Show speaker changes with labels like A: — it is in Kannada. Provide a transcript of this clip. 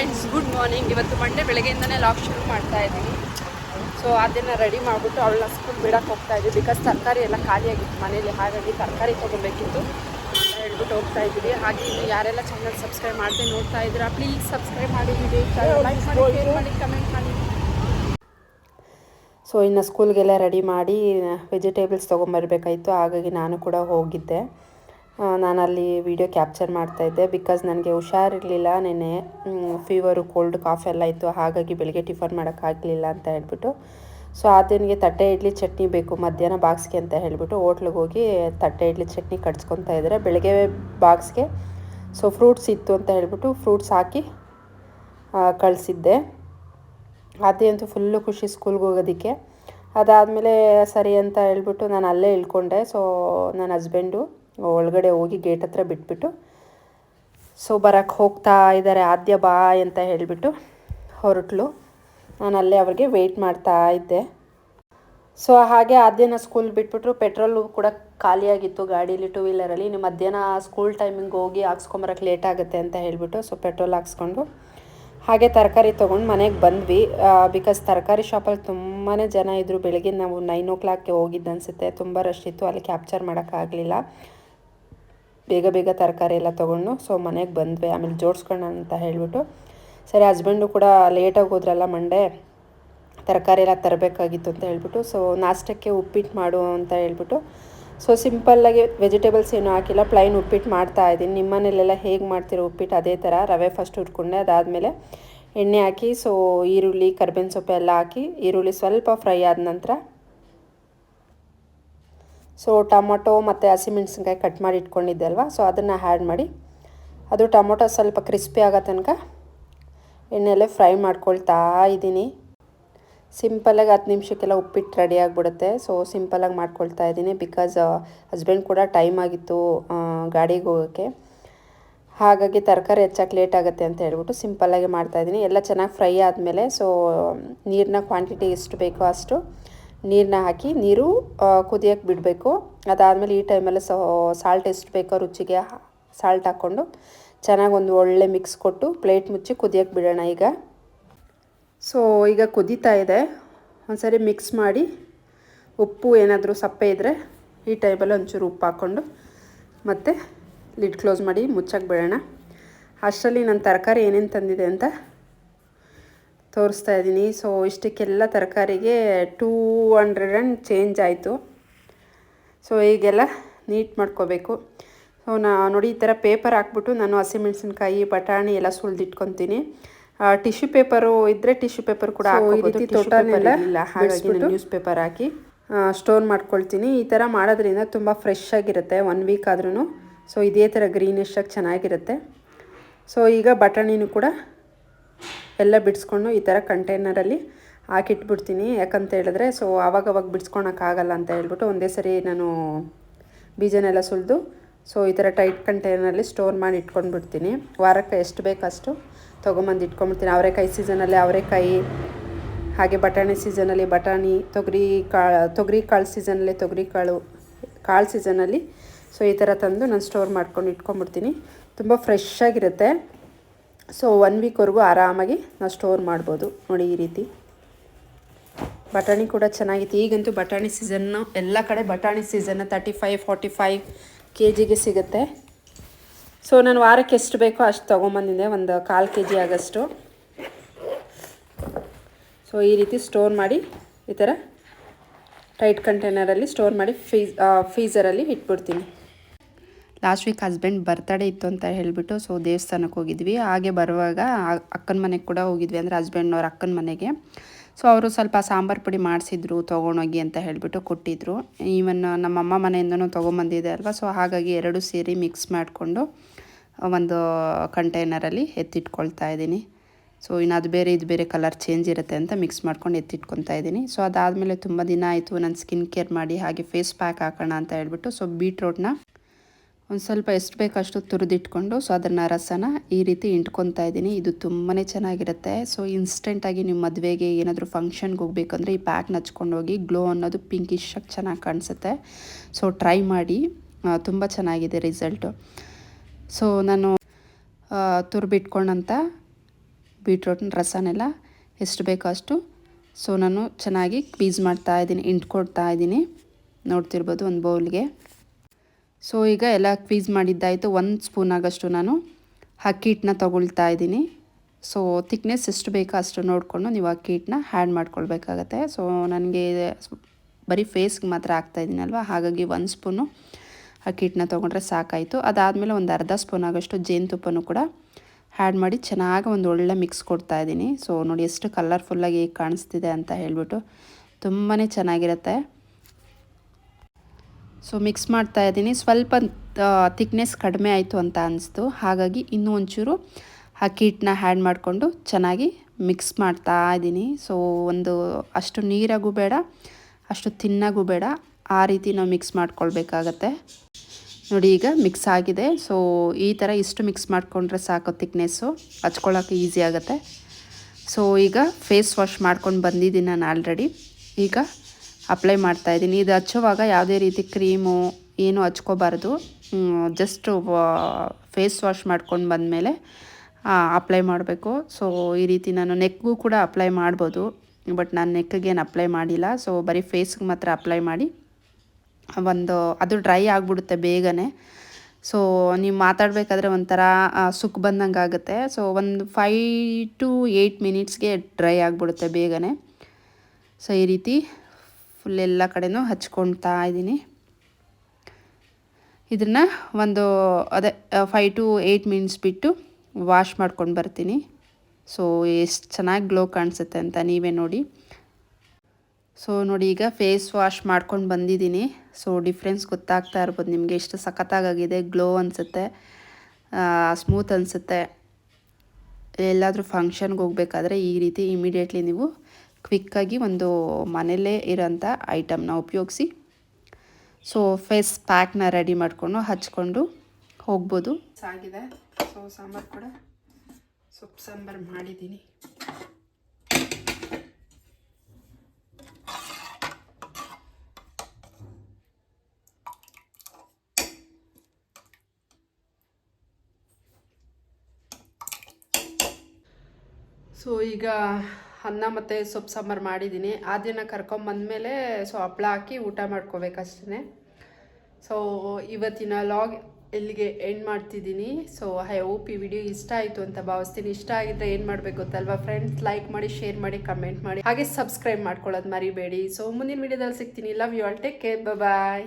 A: ಫ್ರೆಂಡ್ಸ್ ಗುಡ್ ಮಾರ್ನಿಂಗ್ ಇವತ್ತು ಮಂಡೆ ಬೆಳಗ್ಗೆಯಿಂದನೇ ಲಾಕ್ ಶುರು ಮಾಡ್ತಾ ಇದ್ದೀನಿ. ಸೊ ಅದನ್ನು ರೆಡಿ ಮಾಡಿಬಿಟ್ಟು ಅವಳನ್ನ ಸ್ಕೂಲ್ ಬಿಡಕ್ಕೆ ಹೋಗ್ತಾ ಇದ್ವಿ ಬಿಕಾಸ್ ತರಕಾರಿ ಎಲ್ಲ ಖಾಲಿಯಾಗಿತ್ತು ಮನೇಲಿ. ಹಾಗಾಗಿ ತರಕಾರಿ ತೊಗೊಬೇಕಿತ್ತು. ಹೇಳ್ಬಿಟ್ಟು ಹೋಗ್ತಾ ಇದ್ದೀವಿ. ಹಾಗೆ ಇನ್ನು ಯಾರೆಲ್ಲ ಚಾನಲ್ ಸಬ್ಸ್ಕ್ರೈಬ್ ಮಾಡದೆ ನೋಡ್ತಾ ಇದ್ದೀರಾ ಪ್ಲೀಸ್ ಸಬ್ಸ್ಕ್ರೈಬ್ ಮಾಡಿ ಲೈಕ್ ಮಾಡಿ ಶೇರ್ ಮಾಡಿ ಕಮೆಂಟ್ ಮಾಡಿ.
B: ಸೊ ಇನ್ನು ಸ್ಕೂಲ್ಗೆಲ್ಲ ರೆಡಿ ಮಾಡಿ ವೆಜಿಟೇಬಲ್ಸ್ ತೊಗೊಂಬರ್ಬೇಕಾಯಿತು. ಹಾಗಾಗಿ ನಾನು ಕೂಡ ಹೋಗಿದ್ದೆ. ಆ, ನಾನು ಅಲ್ಲಿ ವಿಡಿಯೋ ಕ್ಯಾಪ್ಚರ್ ಮಾಡ್ತಾಯಿದ್ದೆ ಬಿಕಾಸ್ ನನಗೆ ಹುಷಾರಿರಲಿಲ್ಲ ನೆನೆ ಫೀವರು ಕೋಲ್ಡ್ ಕಾಫ್ ಎಲ್ಲ ಇತ್ತು. ಹಾಗಾಗಿ ಬೆಳಗ್ಗೆ ಟಿಫನ್ ಮಾಡೋಕ್ಕಾಗಲಿಲ್ಲ ಅಂತ ಹೇಳ್ಬಿಟ್ಟು. ಸೊ ಆತನಿಗೆ ತಟ್ಟೆ ಇಡ್ಲಿ ಚಟ್ನಿ ಬೇಕು. ಮಧ್ಯಾಹ್ನ ಬಾಕ್ಸ್ಗೆ ಅಂತ ಹೇಳಿಬಿಟ್ಟು ಹೋಟ್ಲಿಗೆ ಹೋಗಿ ತಟ್ಟೆ ಇಡ್ಲಿ ಚಟ್ನಿ ಕಟ್ಸ್ಕೊತಾ ಇದ್ದಾರೆ. ಬೆಳಗ್ಗೆ ಬಾಕ್ಸ್ಗೆ ಸೊ ಫ್ರೂಟ್ಸ್ ಇತ್ತು ಅಂತ ಹೇಳಿಬಿಟ್ಟು ಫ್ರೂಟ್ಸ್ ಹಾಕಿ ಕಳಿಸಿದ್ದೆ. ಅದೇ ಅಂತೂ ಫುಲ್ಲು ಖುಷಿ ಸ್ಕೂಲ್ಗೆ ಹೋಗೋದಕ್ಕೆ. ಅದಾದಮೇಲೆ ಸರಿ ಅಂತ ಹೇಳ್ಬಿಟ್ಟು ನಾನು ಅಲ್ಲೇ ಇಳ್ಕೊಂಡೆ. ಸೊ ನನ್ನ ಹಸ್ಬೆಂಡು ಒಳಗಡೆ ಹೋಗಿ ಗೇಟ್ ಹತ್ರ ಬಿಟ್ಬಿಟ್ಟು ಸೊ ಬರೋಕ್ಕೆ ಹೋಗ್ತಾ ಇದ್ದಾರೆ ಆದ್ಯ ಬಾ ಅಂತ ಹೇಳಿಬಿಟ್ಟು ಹೊರಟ್ಲು. ನಾನು ಅಲ್ಲೇ ಅವ್ರಿಗೆ ವೆಯ್ಟ್ ಮಾಡ್ತಾ ಇದ್ದೆ. ಸೊ ಹಾಗೆ ಆದ್ಯನ ಸ್ಕೂಲ್ ಬಿಟ್ಬಿಟ್ರು. ಪೆಟ್ರೋಲು ಕೂಡ ಖಾಲಿಯಾಗಿತ್ತು ಗಾಡೀಲಿ ಟೂ ವೀಲರಲ್ಲಿ ನೀವು ಮಧ್ಯಾಹ್ನ ಸ್ಕೂಲ್ ಟೈಮಿಂಗ್ ಹೋಗಿ ಹಾಕ್ಸ್ಕೊಂಬರಕ್ಕೆ ಲೇಟ್ ಆಗುತ್ತೆ ಅಂತ ಹೇಳಿಬಿಟ್ಟು ಸೊ ಪೆಟ್ರೋಲ್ ಹಾಕ್ಸ್ಕೊಂಡು, ಹಾಗೆ ತರಕಾರಿ ತೊಗೊಂಡು ಮನೆಗೆ ಬಂದ್ವಿ. ಬಿಕಾಸ್ ತರಕಾರಿ ಶಾಪಲ್ಲಿ ತುಂಬಾ ಜನ ಇದ್ದರು ಬೆಳಗ್ಗೆ ನಾವು ನೈನ್ ಓ ಕ್ಲಾಕ್ಗೆ ಹೋಗಿದ್ದು ಅನಿಸುತ್ತೆ. ತುಂಬ ರಶ್ ಇತ್ತು. ಅಲ್ಲಿ ಕ್ಯಾಪ್ಚರ್ ಮಾಡೋಕ್ಕಾಗಲಿಲ್ಲ ಬೇಗ ಬೇಗ ತರಕಾರಿ ಎಲ್ಲ ತೊಗೊಂಡು ಸೊ ಮನೆಗೆ ಬಂದ್ವಿ. ಆಮೇಲೆ ಜೋಡಿಸ್ಕೊಳ್ಳೋಣ ಅಂತ ಹೇಳಿಬಿಟ್ಟು, ಸರಿ ಹಸ್ಬೆಂಡು ಕೂಡ ಲೇಟಾಗಿ ಹೋದ್ರಲ್ಲ ಮಂಡೆ ತರಕಾರಿ ಎಲ್ಲ ತರಬೇಕಾಗಿತ್ತು ಅಂತ ಹೇಳ್ಬಿಟ್ಟು ಸೊ ನಾಷ್ಟಕ್ಕೆ ಉಪ್ಪಿಟ್ಟು ಮಾಡು ಅಂತ ಹೇಳ್ಬಿಟ್ಟು ಸೊ ಸಿಂಪಲ್ಲಾಗಿ ವೆಜಿಟೇಬಲ್ಸ್ ಏನೂ ಹಾಕಿಲ್ಲ ಪ್ಲೈನ್ ಉಪ್ಪಿಟ್ಟು ಮಾಡ್ತಾ ಇದ್ದೀನಿ. ನಿಮ್ಮ ಮನೇಲೆಲ್ಲ ಹೇಗೆ ಮಾಡ್ತಿರೋ ಉಪ್ಪಿಟ್ಟು ಅದೇ ಥರ, ರವೆ ಫಸ್ಟ್ ಹುರ್ಕೊಂಡೆ, ಅದಾದಮೇಲೆ ಎಣ್ಣೆ ಹಾಕಿ ಸೊ ಈರುಳ್ಳಿ, ಕರ್ಬೇವಿನ ಸೊಪ್ಪು ಎಲ್ಲ ಹಾಕಿ, ಈರುಳ್ಳಿ ಸ್ವಲ್ಪ ಫ್ರೈ ಆದ ನಂತರ ಸೊ ಟೊಮೊಟೊ ಮತ್ತು ಹಸಿಮೆಣ್ಸಿನ್ಕಾಯಿ ಕಟ್ ಮಾಡಿ ಇಟ್ಕೊಂಡಿದ್ದೆ ಅಲ್ವಾ? ಸೊ ಅದನ್ನು ಆ್ಯಡ್ ಮಾಡಿ. ಅದು ಟೊಮೊಟೊ ಸ್ವಲ್ಪ ಕ್ರಿಸ್ಪಿ ಆಗೋ ತನಕ ಎಣ್ಣೆಯಲ್ಲೇ ಫ್ರೈ ಮಾಡ್ಕೊಳ್ತಾ ಇದ್ದೀನಿ. ಸಿಂಪಲಾಗಿ ಹತ್ತು ನಿಮಿಷಕ್ಕೆಲ್ಲ ಉಪ್ಪಿಟ್ಟು ರೆಡಿ ಆಗಿಬಿಡುತ್ತೆ. ಸೊ ಸಿಂಪಲಾಗಿ ಮಾಡ್ಕೊಳ್ತಾ ಇದ್ದೀನಿ ಬಿಕಾಸ್ ಹಸ್ಬೆಂಡ್ ಕೂಡ ಟೈಮ್ ಆಗಿತ್ತು ಗಾಡಿಗೆ ಹೋಗೋಕ್ಕೆ ಹಾಗಾಗಿ ತರಕಾರಿ ಹೆಚ್ಚಾಗಿ ಲೇಟ್ ಆಗುತ್ತೆ ಅಂತ ಹೇಳ್ಬಿಟ್ಟು ಸಿಂಪಲ್ಲಾಗಿ ಮಾಡ್ತಾಯಿದ್ದೀನಿ ಎಲ್ಲ ಚೆನ್ನಾಗಿ ಫ್ರೈ ಆದಮೇಲೆ ಸೊ ನೀರಿನ ಕ್ವಾಂಟಿಟಿ ಎಷ್ಟು ಬೇಕೋ ಅಷ್ಟು ನೀರನ್ನ ಹಾಕಿ ನೀರು ಕುದಿಯೋಕ್ಕೆ ಬಿಡಬೇಕು. ಅದಾದಮೇಲೆ ಈ ಟೈಮಲ್ಲಿ ಸಾಲ್ಟ್ ಎಷ್ಟು ಬೇಕೋ ರುಚಿಗೆ ಸಾಲ್ಟ್ ಹಾಕ್ಕೊಂಡು ಚೆನ್ನಾಗಿ ಒಂದು ಒಳ್ಳೆ ಮಿಕ್ಸ್ ಕೊಟ್ಟು ಪ್ಲೇಟ್ ಮುಚ್ಚಿ ಕುದಿಯೋಕ್ಕೆ ಬಿಡೋಣ ಈಗ. ಸೊ ಈಗ ಕುದೀತಾ ಇದೆ. ಒಂದ್ಸರಿ ಮಿಕ್ಸ್ ಮಾಡಿ ಉಪ್ಪು ಏನಾದರೂ ಸಪ್ಪೆ ಇದ್ದರೆ ಈ ಟೈಮಲ್ಲಿ ಒಂಚೂರು ಉಪ್ಪು ಹಾಕ್ಕೊಂಡು ಮತ್ತು ಲಿಡ್ ಕ್ಲೋಸ್ ಮಾಡಿ ಮುಚ್ಚಕ್ಕೆ ಬಿಡೋಣ. ಅಷ್ಟರಲ್ಲಿ ನನ್ನ ತರಕಾರಿ ಏನೇನು ತಂದಿದೆ ಅಂತ ತೋರಿಸ್ತಾ ಇದ್ದೀನಿ. ಸೊ ಇಷ್ಟಕ್ಕೆಲ್ಲ ತರಕಾರಿಗೆ ಟೂ ಹಂಡ್ರೆಡ್ ಆ್ಯಂಡ್ ಚೇಂಜ್ ಆಯಿತು. ಸೊ ಈಗೆಲ್ಲ ನೀಟ್ ಮಾಡ್ಕೋಬೇಕು. ಸೊ ನಾ ನೋಡಿ ಈ ಥರ ಪೇಪರ್ ಹಾಕ್ಬಿಟ್ಟು ನಾನು ಹಸಿಮೆಣಸಿನ್ಕಾಯಿ ಬಟಾಣಿ ಎಲ್ಲ ಸುಲಿದಿಟ್ಕೊತೀನಿ. ಟಿಶ್ಯೂ ಪೇಪರು ಇದ್ದರೆ ಟಿಶ್ಯೂ ಪೇಪರ್ ಕೂಡ ಇಲ್ಲ ಹಾಗಾಗಿ ನ್ಯೂಸ್ ಪೇಪರ್ ಹಾಕಿ ಸ್ಟೋರ್ ಮಾಡ್ಕೊಳ್ತೀನಿ. ಈ ಥರ ಮಾಡೋದ್ರಿಂದ ತುಂಬ ಫ್ರೆಶ್ ಆಗಿರುತ್ತೆ ಒನ್ ವೀಕ್ ಆದ್ರೂ ಸೊ ಇದೇ ಥರ ಗ್ರೀನಿಶ್ ಆಗಿ ಚೆನ್ನಾಗಿರುತ್ತೆ. ಸೊ ಈಗ ಬಟಾಣಿನೂ ಕೂಡ ಎಲ್ಲ ಬಿಡಿಸ್ಕೊಂಡು ಈ ಥರ ಕಂಟೈನರಲ್ಲಿ ಹಾಕಿಟ್ಬಿಡ್ತೀನಿ. ಯಾಕಂತ ಹೇಳಿದ್ರೆ, ಸೊ ಆವಾಗವಾಗ ಬಿಡಿಸ್ಕೊಳಕ್ಕಾಗಲ್ಲ ಅಂತ ಹೇಳ್ಬಿಟ್ಟು ಒಂದೇ ಸರಿ ನಾನು ಬೀಜನೆಲ್ಲ ಸುಲಿದು, ಸೊ ಈ ಥರ ಟೈಟ್ ಕಂಟೈನರಲ್ಲಿ ಸ್ಟೋರ್ ಮಾಡಿ ಇಟ್ಕೊಂಡು ಬಿಡ್ತೀನಿ ವಾರಕ್ಕೆ ಎಷ್ಟು ಬೇಕಷ್ಟು ತೊಗೊಂಬಂದು ಇಟ್ಕೊಂಡ್ಬಿಡ್ತೀನಿ. ಅವರೆಕಾಯಿ ಸೀಸನಲ್ಲಿ ಅವರೆಕಾಯಿ, ಹಾಗೆ ಬಟಾಣಿ ಸೀಸನಲ್ಲಿ ಬಟಾಣಿ, ತೊಗರಿ ಕಾಳು ತೊಗರಿ ಕಾಳು ಸೀಸನಲ್ಲಿ ತೊಗರಿ ಕಾಳು ಕಾಳು ಸೀಸನಲ್ಲಿ. ಸೊ ಈ ಥರ ತಂದು ನಾನು ಸ್ಟೋರ್ ಮಾಡ್ಕೊಂಡು ಇಟ್ಕೊಂಡ್ಬಿಡ್ತೀನಿ. ತುಂಬ ಫ್ರೆಶ್ ಆಗಿರುತ್ತೆ. ಸೊ ಒನ್ ವೀಕ್ವರೆಗೂ ಆರಾಮಾಗಿ ನಾವು ಸ್ಟೋರ್ ಮಾಡ್ಬೋದು. ನೋಡಿ ಈ ರೀತಿ. ಬಟಾಣಿ ಕೂಡ ಚೆನ್ನಾಗಿತ್ತು. ಈಗಂತೂ ಬಟಾಣಿ ಸೀಸನ್ನು ಎಲ್ಲ ಕಡೆ ಬಟಾಣಿ season thirty five forty five K ಜಿಗೆ ಸಿಗುತ್ತೆ. ಸೊ ನಾನು ವಾರಕ್ಕೆ ಎಷ್ಟು ಬೇಕೋ ಅಷ್ಟು ತೊಗೊಂಬಂದಿದ್ದೆ. ಒಂದು ಕಾಲು ಕೆ ಜಿ ಆಗಷ್ಟು. ಸೊ ಈ ರೀತಿ ಸ್ಟೋರ್ ಮಾಡಿ ಈ ಥರ ಟೈಟ್ ಕಂಟೈನರಲ್ಲಿ ಸ್ಟೋರ್ ಮಾಡಿ ಫೀಸ್ ಫೀಸರಲ್ಲಿ ಇಟ್ಬಿಡ್ತೀನಿ. ಲಾಸ್ಟ್ ವೀಕ್ ಹಸ್ಬೆಂಡ್ ಬರ್ತಡೇ ಇತ್ತು ಅಂತ ಹೇಳಿಬಿಟ್ಟು ಸೊ ದೇವಸ್ಥಾನಕ್ಕೆ ಹೋಗಿದ್ವಿ. ಹಾಗೆ ಬರುವಾಗ ಅಕ್ಕನ ಮನೆಗೆ ಕೂಡ ಹೋಗಿದ್ವಿ ಅಂದರೆ ಹಸ್ಬೆಂಡ್ನವ್ರ ಅಕ್ಕನ ಮನೆಗೆ. ಸೊ ಅವರು ಸ್ವಲ್ಪ ಸಾಂಬಾರು ಪುಡಿ ಮಾಡಿಸಿದ್ರು, ತೊಗೊಂಡೋಗಿ ಅಂತ ಹೇಳಿಬಿಟ್ಟು ಕೊಟ್ಟಿದ್ರು. ಈವನ್ ನಮ್ಮಮ್ಮ ಮನೆಯಿಂದನೂ ತೊಗೊಂಬಂದಿದೆ ಅಲ್ವಾ? ಸೊ ಹಾಗಾಗಿ ಎರಡು ಸೇರಿ ಮಿಕ್ಸ್ ಮಾಡಿಕೊಂಡು, ಒಂದು ಕಂಟೈನರಲ್ಲಿ ಎತ್ತಿಟ್ಕೊಳ್ತಾ ಇದ್ದೀನಿ. ಸೊ ಇನ್ನು ಅದು ಬೇರೆ, ಇದು ಬೇರೆ ಕಲರ್ ಚೇಂಜ್ ಇರುತ್ತೆ ಅಂತ ಮಿಕ್ಸ್ ಮಾಡ್ಕೊಂಡು ಎತ್ತಿಟ್ಕೊತಾ ಇದ್ದೀನಿ. ಸೊ ಅದಾದಮೇಲೆ ತುಂಬ ದಿನ ಆಯಿತು, ನಾನು ಸ್ಕಿನ್ ಕೇರ್ ಮಾಡಿ, ಹಾಗೆ ಫೇಸ್ ಪ್ಯಾಕ್ ಹಾಕೋಣ ಅಂತ ಹೇಳ್ಬಿಟ್ಟು ಸೊ ಬೀಟ್ರೋಟ್ನ ಒಂದು ಸ್ವಲ್ಪ ಎಷ್ಟು ಅಷ್ಟು ತುರಿದಿಟ್ಕೊಂಡು ಸೊ ಅದನ್ನು ರಸನ ಈ ರೀತಿ ಇಂಟ್ಕೊತಾ ಇದ್ದೀನಿ. ಇದು ತುಂಬಾ ಚೆನ್ನಾಗಿರುತ್ತೆ. ಸೊ ಇನ್ಸ್ಟೆಂಟಾಗಿ ನಿಮ್ಮ ಮದುವೆಗೆ ಏನಾದರೂ ಫಂಕ್ಷನ್ಗೆ ಹೋಗ್ಬೇಕಂದ್ರೆ ಈ ಪ್ಯಾಕ್ನ ಹಚ್ಕೊಂಡು ಹೋಗಿ ಗ್ಲೋ ಅನ್ನೋದು ಪಿಂಕಿಶ್ ಆಗಿ ಚೆನ್ನಾಗಿ ಕಾಣಿಸುತ್ತೆ. ಸೊ ಟ್ರೈ ಮಾಡಿ. ತುಂಬ ಚೆನ್ನಾಗಿದೆ ರಿಸಲ್ಟು ಸೊ ನಾನು ತುರ್ಬಿಟ್ಕೊಂಡಂಥ ಬೀಟ್ರೋಟ್ನ ರಸನೆಲ್ಲ ಎಷ್ಟು ಬೇಕೋ ಅಷ್ಟು ಸೊ ನಾನು ಚೆನ್ನಾಗಿ ಪೀಸ್ ಮಾಡ್ತಾ ಇದ್ದೀನಿ ಇಂಟ್ಕೊಡ್ತಾ ಇದ್ದೀನಿ. ನೋಡ್ತಿರ್ಬೋದು ಒಂದು ಬೌಲ್ಗೆ ಸೊ ಈಗ ಎಲ್ಲ ಕ್ವೀಸ್ ಮಾಡಿದ್ದಾಯಿತು. ಒಂದು ಸ್ಪೂನ್ ಆಗಷ್ಟು ನಾನು ಅಕ್ಕಿ ಹಿಟ್ಟನ್ನ ತೊಗೊಳ್ತಾ ಇದ್ದೀನಿ. ಸೊ ತಿಕ್ನೆಸ್ ಎಷ್ಟು ಬೇಕೋ ಅಷ್ಟು ನೋಡಿಕೊಂಡು ನೀವು ಅಕ್ಕಿ ಹಿಟ್ಟನ್ನ ಹ್ಯಾಡ್ ಮಾಡ್ಕೊಳ್ಬೇಕಾಗತ್ತೆ. ಸೊ ನನಗೆ ಬರೀ ಫೇಸ್ಗೆ ಮಾತ್ರ ಆಗ್ತಾಯಿದ್ದೀನಲ್ವ ಹಾಗಾಗಿ ಒಂದು ಸ್ಪೂನು ಅಕ್ಕಿ ಹಿಟ್ಟನ್ನ ತೊಗೊಂಡ್ರೆ ಸಾಕಾಯಿತು. ಅದಾದಮೇಲೆ ಒಂದು ಅರ್ಧ ಸ್ಪೂನ್ ಆಗೋಷ್ಟು ಜೇನುತುಪ್ಪನೂ ಕೂಡ ಹ್ಯಾಡ್ ಮಾಡಿ ಚೆನ್ನಾಗಿ ಒಂದು ಒಳ್ಳೆ ಮಿಕ್ಸ್ ಕೊಡ್ತಾ ಇದ್ದೀನಿ. ಸೊ ನೋಡಿ ಎಷ್ಟು ಕಲರ್ಫುಲ್ಲಾಗಿ ಕಾಣಿಸ್ತಿದೆ ಅಂತ ಹೇಳ್ಬಿಟ್ಟು ತುಂಬಾ ಚೆನ್ನಾಗಿರುತ್ತೆ. ಸೊ ಮಿಕ್ಸ್ ಮಾಡ್ತಾ ಇದ್ದೀನಿ. ಸ್ವಲ್ಪ ಥಿಕ್ನೆಸ್ ಕಡಿಮೆ ಆಯಿತು ಅಂತ ಅನಿಸ್ತು. ಹಾಗಾಗಿ ಇನ್ನೂ ಒಂಚೂರು ಅಕ್ಕಿ ಹಿಟ್ಟನ್ನ ಹ್ಯಾಡ್ ಮಾಡಿಕೊಂಡು ಚೆನ್ನಾಗಿ ಮಿಕ್ಸ್ ಮಾಡ್ತಾ ಇದ್ದೀನಿ. ಸೊ ಒಂದು ಅಷ್ಟು ನೀರಾಗೂ ಬೇಡ, ಅಷ್ಟು ತಿನ್ನಾಗೂ ಬೇಡ. ಆ ರೀತಿ ನಾವು ಮಿಕ್ಸ್ ಮಾಡ್ಕೊಳ್ಬೇಕಾಗತ್ತೆ. ನೋಡಿ, ಈಗ ಮಿಕ್ಸ್ ಆಗಿದೆ. ಸೊ ಈ ಥರ ಇಷ್ಟು ಮಿಕ್ಸ್ ಮಾಡಿಕೊಂಡ್ರೆ ಸಾಕು ಥಿಕ್ನೆಸ್ಸು ಹಚ್ಕೊಳ್ಳೋಕೆ ಈಸಿ ಆಗುತ್ತೆ. ಸೊ ಈಗ ಫೇಸ್ ವಾಶ್ ಮಾಡ್ಕೊಂಡು ಬಂದಿದ್ದೀನಿ ನಾನು ಆಲ್ರೆಡಿ ಈಗ ಅಪ್ಲೈ ಮಾಡ್ತಾ ಇದ್ದೀನಿ. ಇದು ಹಚ್ಚುವಾಗ ಯಾವುದೇ ರೀತಿ ಕ್ರೀಮು ಏನು ಹಚ್ಕೋಬಾರ್ದು. ಜಸ್ಟ್ ಫೇಸ್ ವಾಶ್ ಮಾಡ್ಕೊಂಡು ಬಂದಮೇಲೆ ಅಪ್ಲೈ ಮಾಡಬೇಕು. ಸೊ ಈ ರೀತಿ ನಾನು ನೆಕ್ಗೂ ಕೂಡ ಅಪ್ಲೈ ಮಾಡ್ಬೋದು. ಬಟ್ ನಾನು ನೆಕ್ಗೇನು ಅಪ್ಲೈ ಮಾಡಿಲ್ಲ. ಸೊ ಬರೀ ಫೇಸ್ಗೆ ಮಾತ್ರ ಅಪ್ಲೈ ಮಾಡಿ. ಒಂದು, ಅದು ಡ್ರೈ ಆಗಿಬಿಡುತ್ತೆ ಬೇಗನೆ. ಸೊ ನೀವು ಮಾತಾಡಬೇಕಾದ್ರೆ ಒಂಥರ ಸುಕ್ ಬಂದಂಗೆ ಆಗುತ್ತೆ. ಸೊ ಒಂದು ಫೈ ಟು ಏಯ್ಟ್ ಮಿನಿಟ್ಸ್ಗೆ ಡ್ರೈ ಆಗಿಬಿಡುತ್ತೆ ಬೇಗನೆ. ಸೊ ಈ ರೀತಿ. ಫುಲ್ ಎಲ್ಲ ಕಡೆನೂ ಹಚ್ಕೊಳ್ತಾ ಇದ್ದೀನಿ. ಇದನ್ನು ಒಂದು, ಅದೇ ಫೈ ಟು ಏಯ್ಟ್ ಮಿನಿಟ್ಸ್ ಬಿಟ್ಟು ವಾಶ್ ಮಾಡ್ಕೊಂಡು ಬರ್ತೀನಿ. ಸೊ ಎಷ್ಟು ಚೆನ್ನಾಗಿ ಗ್ಲೋ ಕಾಣಿಸುತ್ತೆ ಅಂತ ನೀವೇ ನೋಡಿ. ಸೊ ನೋಡಿ, ಈಗ ಫೇಸ್ ವಾಶ್ ಮಾಡ್ಕೊಂಡು ಬಂದಿದ್ದೀನಿ. ಸೊ ಡಿಫ್ರೆನ್ಸ್ ಗೊತ್ತಾಗ್ತಾ ಇರ್ಬೋದು. ನಿಮಗೆ ಎಷ್ಟು ಸಖತ್ತಾಗಿದೆ ಗ್ಲೋ ಅನಿಸುತ್ತೆ ಸ್ಮೂತ್ ಅನಿಸುತ್ತೆ. ಎಲ್ಲಾದರೂ ಫಂಕ್ಷನ್ಗೆ ಹೋಗ್ಬೇಕಾದ್ರೆ ಈ ರೀತಿ ಇಮಿಡಿಯೇಟ್ಲಿ ನೀವು ಕ್ವಿಕ್ಕಾಗಿ ಒಂದು ಮನೆಯಲ್ಲೇ ಇರೋಂಥ ಐಟಮ್ನ ಉಪಯೋಗಿಸಿ. ಸೊ ಫೇಸ್ ಪ್ಯಾಕ್ನ ರೆಡಿ ಮಾಡಿಕೊಂಡು ಹಚ್ಕೊಂಡು ಹೋಗ್ಬೋದು.
A: ಆಗಿದೆ. ಸೊ ಸಾಂಬಾರು ಕೂಡ ಸೊಪ್ಪು ಸಾಂಬಾರು ಮಾಡಿದ್ದೀನಿ. ಸೊ ಈಗ ಅನ್ನ ಮತ್ತು ಸೊಪ್ಪು ಸಾಂಬಾರು ಮಾಡಿದ್ದೀನಿ. ಆ ದಿನ ಕರ್ಕೊಂಬಂದಮೇಲೆ ಸೊ ಹಪ್ಪಳ ಹಾಕಿ ಊಟ ಮಾಡ್ಕೋಬೇಕಷ್ಟೇ ಸೊ ಇವತ್ತಿನ ಲಾಗ್ ಎಲ್ಲಿಗೆ ಎಂಡ್ ಮಾಡ್ತಿದ್ದೀನಿ. ಸೊ ಐ ಹೋಪ್ ಈ ವಿಡಿಯೋ ಇಷ್ಟ ಆಯಿತು ಅಂತ ಭಾವಿಸ್ತೀನಿ. ಇಷ್ಟ ಆಗಿದ್ರೆ ಏನು ಮಾಡಬೇಕು ಗೊತ್ತಲ್ವಾ ಫ್ರೆಂಡ್ಸ್ ಲೈಕ್ ಮಾಡಿ ಶೇರ್ ಮಾಡಿ ಕಮೆಂಟ್ ಮಾಡಿ. ಹಾಗೆ ಸಬ್ಸ್ಕ್ರೈಬ್ ಮಾಡ್ಕೊಳ್ಳೋದು ಮರಿಬೇಡಿ. ಸೊ ಮುಂದಿನ ವಿಡಿಯೋದಲ್ಲಿ ಸಿಗ್ತೀನಿ. Love you all take care bye